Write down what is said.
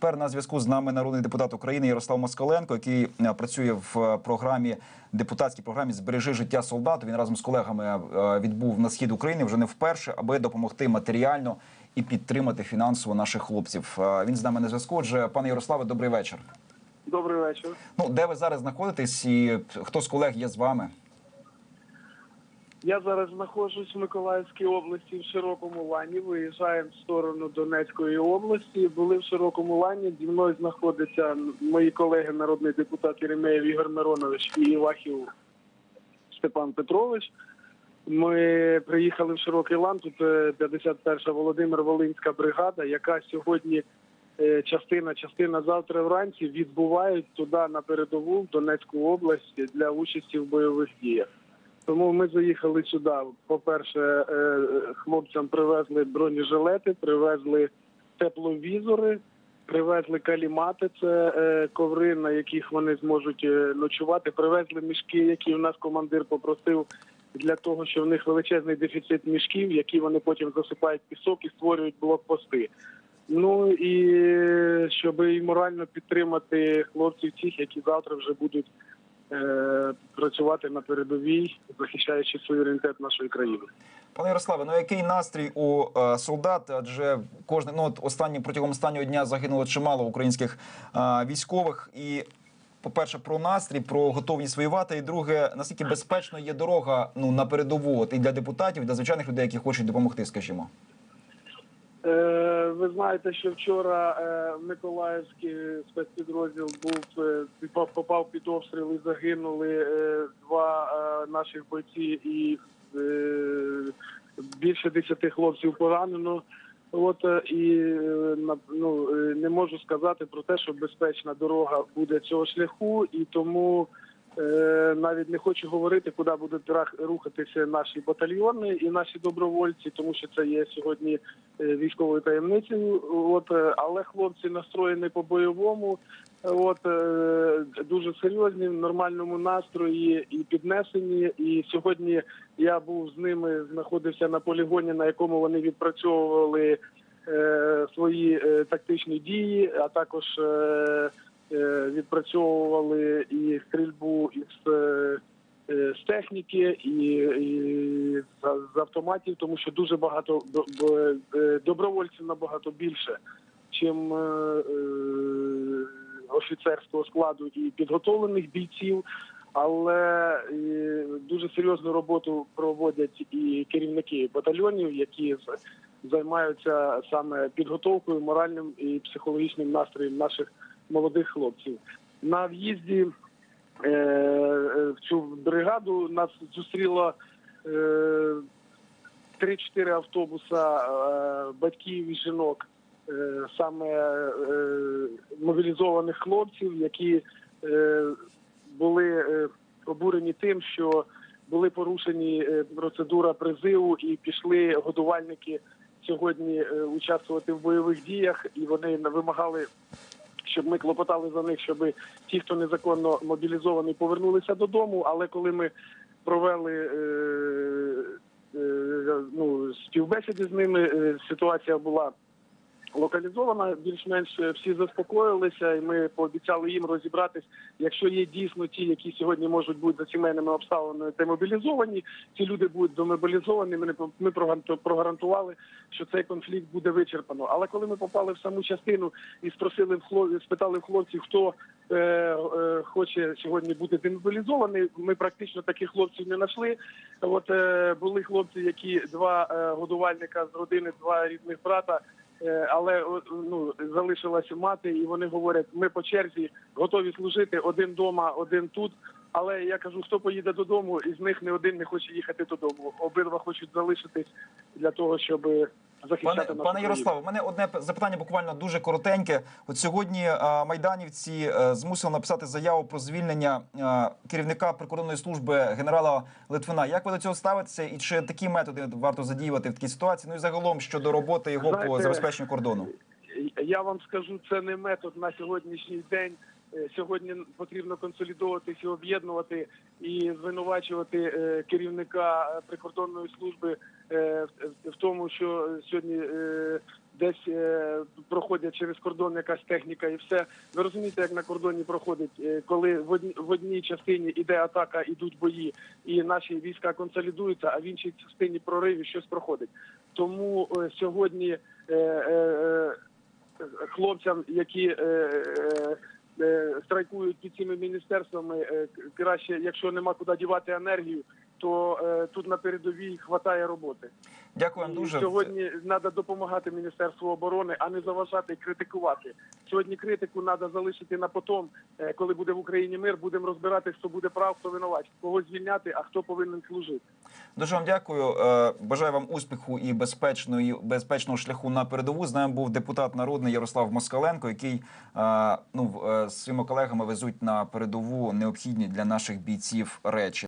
Тепер на зв'язку з нами народний депутат України Ярослав Москаленко, який е, працює в е, програмі депутатській програмі Збережи життя солдату. Він разом з колегами е, відбув на схід України вже не вперше, аби допомогти матеріально і підтримати фінансово наших хлопців. Він з нами на зв'язку. Отже, пане Ярославе, добрий вечір. Добрий вечір. Ну де ви зараз знаходитесь, і хто з колег є з вами? Я зараз знаходжусь в Миколаївській області в Широкому Лані. Виїжджаємо в сторону Донецької області. Були в Широкому Лані. Зі мною знаходяться мої колеги, народний депутат Єремеєв Ігор Миронович і Івахів Степан Петрович. Ми приїхали в Широкий Лан. Тут е, 51-ша Володимир Волинська бригада, яка сьогодні е, частина, частина завтра вранці відбувають туди на передову в Донецьку область для участі в бойових діях. Тому ми заїхали сюди. По-перше, е, хлопцям привезли бронежилети, привезли тепловізори, привезли калімати, це е, коври, на яких вони зможуть е, ночувати. Привезли мішки, які у нас командир попросив для того, що в них величезний дефіцит мішків, які вони потім засипають пісок і створюють блокпости. Ну і щоб і морально підтримати хлопців тих, які завтра вже будуть працювати на передовій, захищаючи суверенітет нашої країни. Пане Ярославе, ну який настрій у е, солдат? Адже кожен ну от останні протягом останнього дня загинуло чимало українських е, військових. І по-перше, про настрій, про готовність воювати. І друге, наскільки безпечно є дорога ну на передову от, і для депутатів, і для звичайних людей, які хочуть допомогти, скажімо. Е, ви знаєте, що вчора е, Миколаївський спецпідрозділ був е, попав- під обстріл і загинули два наших бойці і більше десяти хлопців поранено. От і ну, не можу сказати про те, що безпечна дорога буде цього шляху, і тому навіть не хочу говорити, куди будуть рухатися наші батальйони і наші добровольці, тому що це є сьогодні е, військовою таємницею. От е, але хлопці настроєні по бойовому. От е, дуже серйозні, в нормальному настрої і піднесені. І сьогодні я був з ними, знаходився на полігоні, на якому вони відпрацьовували е, свої е, тактичні дії, а також е, е, відпрацьовували і стрільбу е, е, техніки і, і з, автоматів, тому що дуже багато е, добровольців набагато більше, чим е, е, офіцерського складу і підготовлених бійців. Але дуже серйозну роботу проводять і керівники батальйонів, які займаються саме підготовкою, моральним і психологічним настроєм наших молодих хлопців. На в'їзді в цю бригаду нас зустріло е, 3-4 автобуса е, батьків і жінок, е, саме е, мобілізованих хлопців, які е, були е, обурені тим, що були порушені е, процедура призиву і пішли годувальники сьогодні е, участвувати в бойових діях, і вони вимагали щоб ми клопотали за них, щоб ті, хто незаконно мобілізований, повернулися додому. Але коли ми провели е, е, ну, співбесіди з ними, е, ситуація була локалізована, більш-менш всі заспокоїлися, і ми пообіцяли їм розібратись, якщо є дійсно ті, які сьогодні можуть бути за сімейними обставинами демобілізовані, ці люди будуть демобілізовані. Ми ми прогарантували, що цей конфлікт буде вичерпано. Але коли ми попали в саму частину і спросили в хлоп- спитали в хлопців, хто е, е, хоче сьогодні бути демобілізований, ми практично таких хлопців не знайшли. От е, були хлопці, які два е, годувальника з родини, два рідних брата. Е, Але ну залишилася мати, і вони говорять: ми по черзі готові служити один дома, один тут. Але я кажу, хто поїде додому, із них не один не хоче їхати додому. Обидва хочуть залишитись для того, щоб Пане, пане. Ярославе, у мене одне запитання буквально дуже коротеньке. От сьогодні е, майданівці е, змусили написати заяву про звільнення е, керівника прикордонної служби генерала Литвина. Як ви до цього ставитеся, і чи такі методи варто задіювати в такій ситуації? Ну і загалом щодо роботи його по забезпеченню кордону? Я вам скажу, це не метод на сьогоднішній день. Е, Сьогодні потрібно консолідовуватися, і об'єднувати і звинувачувати е, керівника е, прикордонної служби в- тому, що сьогодні десь проходять через кордон якась техніка і все. Ви розумієте, як на кордоні проходить, коли в одній, частині іде атака, ідуть бої, і наші війська консолідуються, а в іншій частині прориві щось проходить. Тому сьогодні хлопцям, які страйкують під цими міністерствами, е, краще, якщо нема куди дівати енергію, то е, тут на передовій хватає роботи. Дякую вам І дуже. сьогодні треба допомагати Міністерству оборони, а не заважати і критикувати. Сьогодні критику треба залишити на потом, е, коли буде в Україні мир, будемо розбирати, хто буде прав, хто винуват, кого звільняти, а хто повинен служити. Дуже вам дякую. Е, Бажаю вам успіху і безпечної безпечного шляху на передову. З нами був депутат народний Ярослав Москаленко, який е, ну е, з своїми колегами везуть на передову необхідні для наших бійців речі.